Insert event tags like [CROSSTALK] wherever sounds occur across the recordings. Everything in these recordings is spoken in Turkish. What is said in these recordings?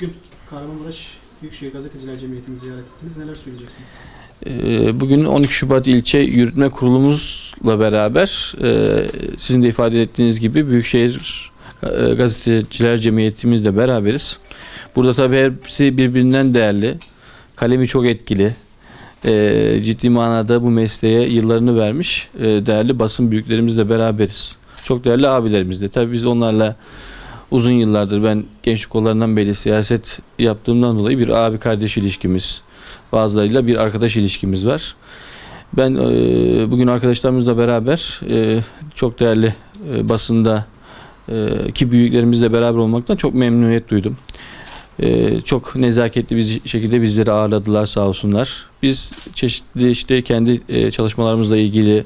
Bugün Kahramanmaraş Büyükşehir Gazeteciler Cemiyeti'ni ziyaret ettiniz. Neler söyleyeceksiniz? Ee, Bugün 12 Şubat İlçe Yürütme Kurulumuzla beraber e, sizin de ifade ettiğiniz gibi Büyükşehir e, Gazeteciler Cemiyetimizle beraberiz. Burada tabii hepsi birbirinden değerli. Kalemi çok etkili. E, Ciddi manada bu mesleğe yıllarını vermiş değerli basın büyüklerimizle beraberiz. Çok değerli abilerimizle. Tabii biz onlarla uzun yıllardır ben gençlik kollarından beri siyaset yaptığımdan dolayı bir abi kardeş ilişkimiz, bazılarıyla bir arkadaş ilişkimiz var. Ben e, bugün arkadaşlarımızla beraber e, çok değerli e, basında e, ki büyüklerimizle beraber olmaktan çok memnuniyet duydum. E, çok nezaketli bir şekilde bizleri ağırladılar sağ olsunlar. Biz çeşitli işte kendi e, çalışmalarımızla ilgili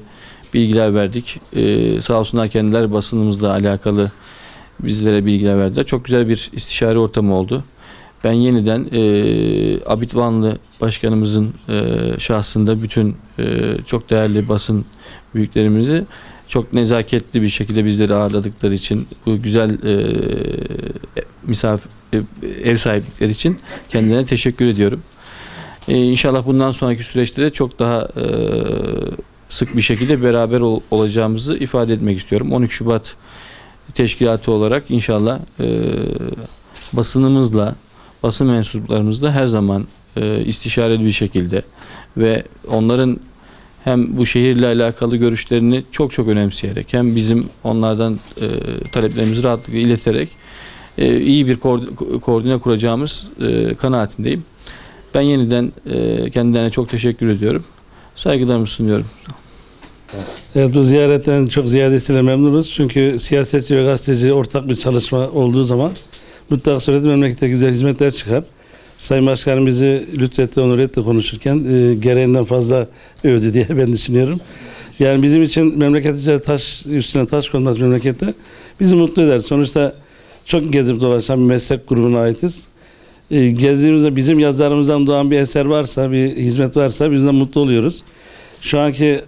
bilgiler verdik. E, sağ olsunlar kendiler basınımızla alakalı bizlere bilgiler verdiler. Çok güzel bir istişare ortamı oldu. Ben yeniden e, Abit Vanlı Başkanımızın e, şahsında bütün e, çok değerli basın büyüklerimizi çok nezaketli bir şekilde bizleri ağırladıkları için bu güzel e, misafir e, ev sahiplikleri için kendilerine teşekkür ediyorum. E, inşallah bundan sonraki süreçte de çok daha e, sık bir şekilde beraber ol- olacağımızı ifade etmek istiyorum. 12 Şubat teşkilatı olarak inşallah e, basınımızla basın mensuplarımızla her zaman e, istişareli bir şekilde ve onların hem bu şehirle alakalı görüşlerini çok çok önemseyerek hem bizim onlardan e, taleplerimizi rahatlıkla ileterek e, iyi bir koord- koordine kuracağımız e, kanaatindeyim. Ben yeniden e, kendilerine çok teşekkür ediyorum. Saygılarımı sunuyorum. Evet bu ziyaretten çok ziyadesiyle memnunuz. Çünkü siyasetçi ve gazeteci ortak bir çalışma olduğu zaman mutlaka surette memlekette güzel hizmetler çıkar. Sayın Başkanım bizi lütfetti, onur etti konuşurken e, gereğinden fazla övdü diye [LAUGHS] ben düşünüyorum. Yani bizim için memleketçe taş üstüne taş konmaz memlekette bizi mutlu eder. Sonuçta çok gezip dolaşan bir meslek grubuna aitiz. E, gezdiğimizde bizim yazarımızdan doğan bir eser varsa, bir hizmet varsa biz de mutlu oluyoruz. Şu anki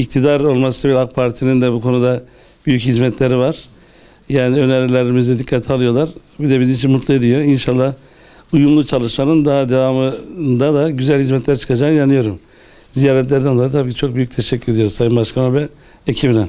iktidar olması ve AK Parti'nin de bu konuda büyük hizmetleri var. Yani önerilerimizi dikkate alıyorlar. Bir de bizi için mutlu ediyor. İnşallah uyumlu çalışmanın daha devamında da güzel hizmetler çıkacağına inanıyorum. Ziyaretlerden dolayı tabii çok büyük teşekkür ediyoruz Sayın Başkan'a ve ekibine.